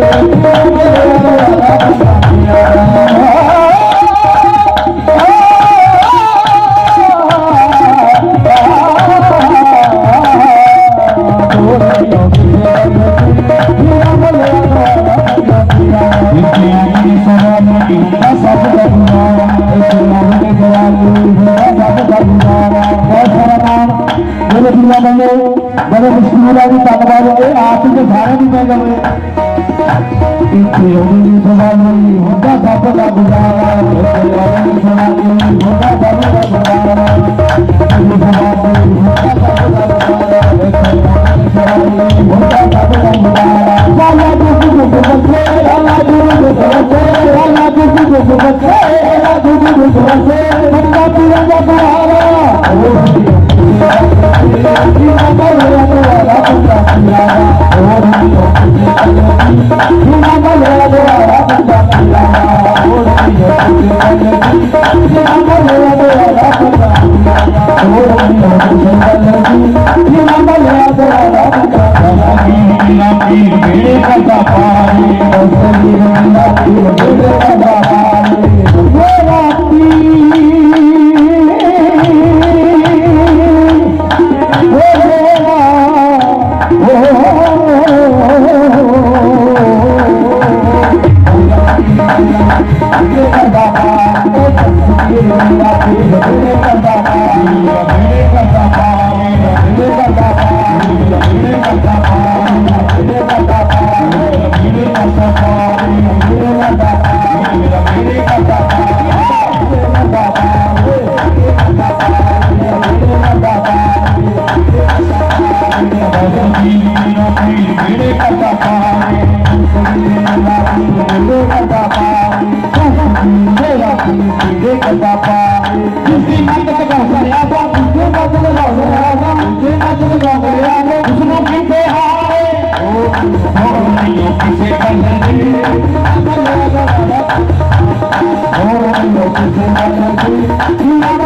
Thank you. ਬੰਦੇ ਬੜੇ ਮੁਸ਼ਕਿਲ ਆ ਦੀ ਧੰਨਵਾਦ ਇਹ ਆਪ ਹੀ ਤੇ ਸਾਰੇ ਵੀ ਪੈ ਜਾਵੇ ਇੱਥੇ ਹੋਣੀ ਸਭਾ ਨਹੀਂ ਹੁੰਦਾ ਸਭ ਦਾ ਗੁਜ਼ਾਰਾ ਇੱਥੇ ਹੋਣੀ ਸਭਾ ਨਹੀਂ ਹੁੰਦਾ ਸਭ ਦਾ ਗੁਜ਼ਾਰਾ ਇੱਥੇ ਸਭਾ ਨਹੀਂ ਹੁੰਦਾ ਸਭ ਦਾ ਗੁਜ਼ਾਰਾ ਇੱਥੇ ਹੋਣੀ ਸਭਾ ਨਹੀਂ ਹੁੰਦਾ ਸਭ ਦਾ ਗੁਜ਼ਾਰਾ ਲਾਲਾ ਜੀ ਦੇ ਬੱਚੇ ਲਾਲਾ ਜੀ ਦੇ ਬੱਚੇ ਲਾਲਾ ਜੀ ਦੇ ਬੱਚੇ ਲਾਲਾ ਜੀ ਦੇ ਬੱਚੇ ਬੰਦਾ ਪੀਰਾਂ ਦਾ I'm I'm gonna go to the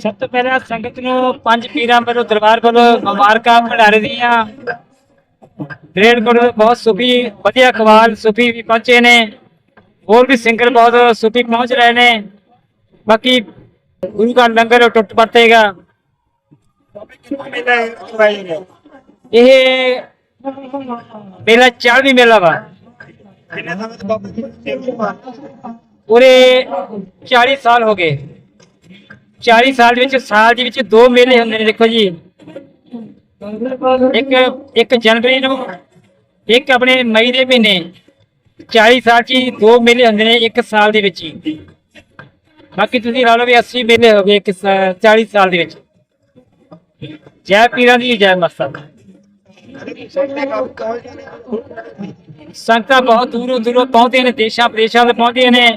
ਸਭ ਤੋਂ ਪਹਿਲਾਂ ਸੰਗਤ ਨੂੰ ਪੰਜ ਪੀਰਾਂ ਵੱਲੋਂ ਦਰਬਾਰ ਵੱਲੋਂ ਮੁਬਾਰਕਾਂ ਭੰਡਾਰੇ ਦੀਆਂ। ਰੇਡ ਕੋਲ ਬਹੁਤ ਸੁਖੀ, ਵਧੀਆ ਖਵਾਲ ਸੁਖੀ ਵੀ ਪਹੁੰਚੇ ਨੇ। ਹੋਰ ਵੀ ਸਿੰਗਰ ਬਹੁਤ ਸੁਪੀ ਪਹੁੰਚ ਰਹੇ ਨੇ। ਬਾਕੀ ਗੁਰੂ ਦਾ ਲੰਗਰ ਟੁੱਟ ਪੜਤੇਗਾ ਇਹ ਮੇਲਾ ਚਾਲਵੀਂ ਮੇਲਾ ਵਾ। ਪੂਰੇ 40 ਸਾਲ ਹੋ ਗਏ। 40 ਸਾਲ ਵਿੱਚ, ਸਾਲ ਦੇ ਵਿੱਚ ਦੋ ਮੇਲੇ ਹੁੰਦੇ ਨੇ, ਦੇਖੋ ਜੀ। ਇੱਕ ਇੱਕ ਜਨਵਰੀ ਨੂੰ, ਇੱਕ ਆਪਣੇ ਮਈ ਦੇ ਮਹੀਨੇ। 40 ਸਾਲ 'ਚ ਹੀ ਦੋ ਮੇਲੇ ਹੁੰਦੇ ਨੇ ਇੱਕ ਸਾਲ ਦੇ ਵਿੱਚ ਹੀ। ਬਾਕੀ ਤੁਸੀਂ ਲਾ ਲਓ ਵੀ 80 ਮੇਲੇ ਹੋ ਗਏ ਇੱਕ 40 ਸਾਲ ਦੇ ਵਿੱਚ। ਜੈ ਪੀਰਾਂ ਦੀ ਜੈ ਮਸਤਾਂ ਸੰਗਤਾਂ ਬਹੁਤ ਦੂਰੋਂ ਦੂਰੋਂ ਪਹੁੰਚਦੇ ਨੇ, ਦੇਸ਼ਾਂ ਪ੍ਰਦੇਸ਼ਾਂ ਤੋਂ ਪਹੁੰਚਦੇ ਨੇ।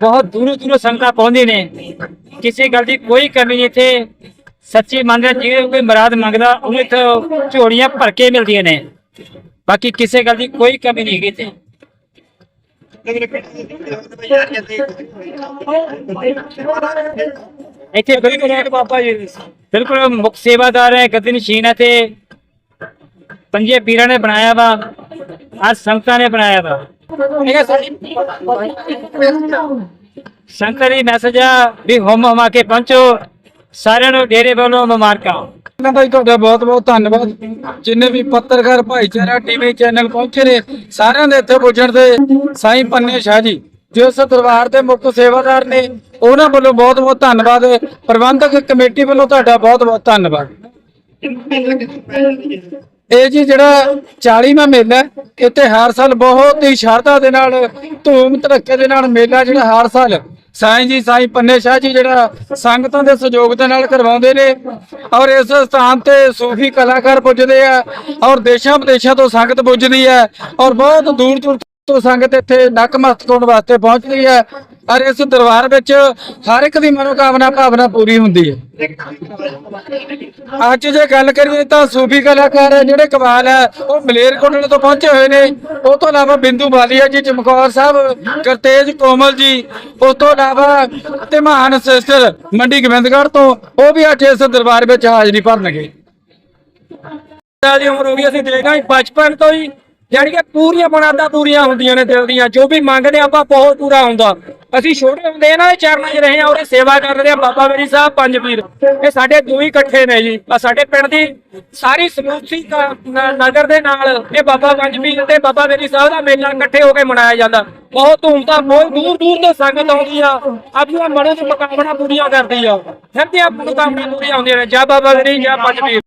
ਬਹੁਤ ਦੂਰੋਂ ਦੂਰੋਂ ਸੰਗਤਾਂ ਪਹੁੰਚਦੇ ਨੇ। ਕਿਸੇ ਗੱਲ ਦੀ ਕੋਈ ਕਮੀ ਨਹੀਂ ਇੱਥੇ। ਸੱਚੀ ਮੰਨਦਾ ਜੇ ਕੋਈ ਮਰਾਦ ਮੰਗਦਾ, ਉਹਨੂੰ ਇੱਥੇ ਝੋਲੀਆਂ ਭਰ ਕੇ ਮਿਲਦੀਆਂ ਨੇ। ਬਾਕੀ ਕਿਸੇ ਗੱਲ ਦੀ ਕੋਈ ਕਮੀ ਨਹੀਂ ਹੈਗੀ ਇੱਥੇ। ਇੱਥੇ ਬਿਲਕੁਲ ਬਾਬਾ ਜੀ ਬਿਲਕੁਲ ਮੁਖ ਸੇਵਾਦਾਰ ਹੈ ਗਦੀ ਨਸ਼ੀਨ ਹੈ ਤੇ ਪੰਜੇ ਪੀਰਾਂ ਨੇ ਬਣਾਇਆ ਵਾ ਅੱਜ ਸੰਗਤਾਂ ਨੇ ਬਣਾਇਆ ਵਾ। ਸੰਗਤਾਂ ਦੀ ਮੈਸੇਜ ਆ ਵੀ ਹੁਮ ਹੁਮਾ ਕੇ ਪਹੁੰਚੋ ਸਾਰਿਆਂ ਨੂੰ ਡੇਰੇ ਵੱਲੋਂ ਮੁਬਾਰਕਾਂ। ਇਹਨਾਂ ਦਾ ਤੁਹਾਡਾ ਬਹੁਤ ਬਹੁਤ ਧੰਨਵਾਦ। ਜਿੰਨੇ ਵੀ ਪੱਤਰਕਾਰ ਭਾਈਚਾਰਾ ਟੀਵੀ ਚੈਨਲ ਪਹੁੰਚੇ ਨੇ, ਸਾਰਿਆਂ ਦੇ ਇੱਥੇ ਪੁੱਜਣ ਤੇ ਸਾਈਂ ਪੰਨੇ ਸ਼ਾਹ ਜੀ, ਜੋ ਇਸ ਦਰਬਾਰ ਦੇ ਮੁੱਖ ਸੇਵਾਦਾਰ ਨੇ, ਉਹਨਾਂ ਵੱਲੋਂ ਬਹੁਤ ਬਹੁਤ ਧੰਨਵਾਦ। ਪ੍ਰਬੰਧਕ ਕਮੇਟੀ ਵੱਲੋਂ ਤੁਹਾਡਾ ਬਹੁਤ ਬਹੁਤ ਧੰਨਵਾਦ। ਇਹ ਜੀ ਜਿਹੜਾ 40ਵਾਂ ਮੇਲਾ ਇੱਥੇ ਹਰ ਸਾਲ ਬਹੁਤ ਹੀ ਸ਼ਰਧਾ ਦੇ ਨਾਲ, ਧੂਮ ਧੜੱਕੇ ਦੇ ਨਾਲ ਮੇਲਾ ਜਿਹੜਾ ਹਰ ਸਾਲ ਸਾਈਂ ਜੀ, ਸਾਈਂ ਪੰਨੇ ਸ਼ਾਹ ਜੀ ਜਿਹੜਾ ਸੰਗਤਾਂ ਦੇ ਸਹਿਯੋਗ ਦੇ ਨਾਲ ਕਰਵਾਉਂਦੇ ਨੇ ਔਰ ਇਸ ਸਥਾਨ ਤੇ ਸੂਫੀ ਕਲਾਕਾਰ ਪੁੱਜਦੇ ਆ ਔਰ ਦੇਸ਼ਾਂ ਵਿਦੇਸ਼ਾਂ ਤੋਂ ਸੰਗਤ ਪੁੱਜਦੀ ਹੈ ਔਰ ਬਹੁਤ ਦੂਰ ਦੂਰ ਤੋਂ ਸੰਗਤ ਇੱਥੇ ਨਕਮਸਤਕ ਹੋਣ ਵਾਸਤੇ ਪਹੁੰਚਦੀ ਹੈ ਔਰ ਇਸ ਦਰਬਾਰ ਵਿੱਚ ਹਰ ਇੱਕ ਦੀ ਮਨੋਕਾਮਨਾ, ਭਾਵਨਾ ਪੂਰੀ ਹੁੰਦੀ ਹੈ। ਅੱਜ ਜੇ ਗੱਲ ਕਰੀਏ ਤਾਂ ਸੂਫੀ ਕਲਾਕਾਰ ਜਿਹੜੇ ਕਮਾਲ ਹੈ, ਉਹ ਮਲੇਰਕੋਟਲੇ ਤੋਂ ਪਹੁੰਚੇ ਹੋਏ ਨੇ। ਉਹ ਤੋਂ ਇਲਾਵਾ ਬਿੰਦੂ ਬਾਲੀਆ ਜੀ, ਚਮਕੌਰ ਸਾਹਿਬ, ਕਰਤੇਜ ਕੋਮਲ ਜੀ ਉਸ ਤੋਂ ਇਲਾਵਾ ਧਮਾਨ ਸਿਸਟਰ ਮੰਡੀ ਗੋਬਿੰਦਗੜ੍ਹ ਤੋਂ, ਉਹ ਵੀ ਅੱਜ ਇਸ ਦਰਬਾਰ ਵਿੱਚ ਹਾਜ਼ਰੀ ਭਰਨਗੇ। ਦੀ ਉਮਰ ਹੋ ਗਈ, ਅਸੀਂ ਦੇਖਾਂ ਬਚਪਨ ਤੋਂ ਹੀ ਜਾਣੀ ਕਿ ਪੂਰੀਆਂ ਮੁਰਾਦਾਂ ਪੂਰੀਆਂ ਹੁੰਦੀਆਂ ਨੇ ਦਿਲ ਦੀਆਂ, ਜੋ ਵੀ ਮੰਗਦੇ ਆਪਾਂ ਬਹੁਤ ਪੂਰਾ ਹੁੰਦਾ। ਅਸੀਂ ਛੋਟੇ ਹੁੰਦੇ ਇਹਨਾਂ ਦੇ ਚਰਨਾਂ 'ਚ ਰਹੇ ਆ ਉਹਦੇ ਸੇਵਾ ਕਰ ਰਹੇ ਆ ਬਾਬਾ ਮੇਰੀ ਸਾਹਿਬ, ਪੰਜ ਪੀਰ। ਇਹ ਸਾਡੇ ਦੋ ਹੀ ਇਕੱਠੇ ਨੇ ਜੀ। ਆ ਸਾਡੇ ਪਿੰਡ ਦੀ ਸਾਰੀ ਸਮੂਥੀ ਨਗਰ ਦੇ ਨਾਲ ਇਹ ਬਾਬਾ ਪੰਜ ਪੀਰ ਤੇ ਬਾਬਾ ਮੇਰੀ ਸਾਹਿਬ ਦਾ ਮੇਲਾ ਇਕੱਠੇ ਹੋ ਕੇ ਮਨਾਇਆ ਜਾਂਦਾ। ਬਹੁਤ ਧੂਮਧਾਮ ਬਹੁਤ ਦੂਰ ਦੂਰ ਤੋਂ ਸੰਗਤ ਆਉਂਦੀ ਆ। ਆਪਣੀਆਂ ਮਨਾਂ ਦੀ ਮਕਾਮਣਾ ਪੂਰੀਆਂ ਕਰਦੀ ਆ। ਫਿਰ ਦੀਆਂ ਮਕਾਮਣਾ ਪੂਰੀਆਂ ਹੁੰਦੀਆਂ ਨੇ। ਜੈ ਬਾਬਾ ਮੇਰੀ, ਜੈ ਪੰਜ ਪੀਰ।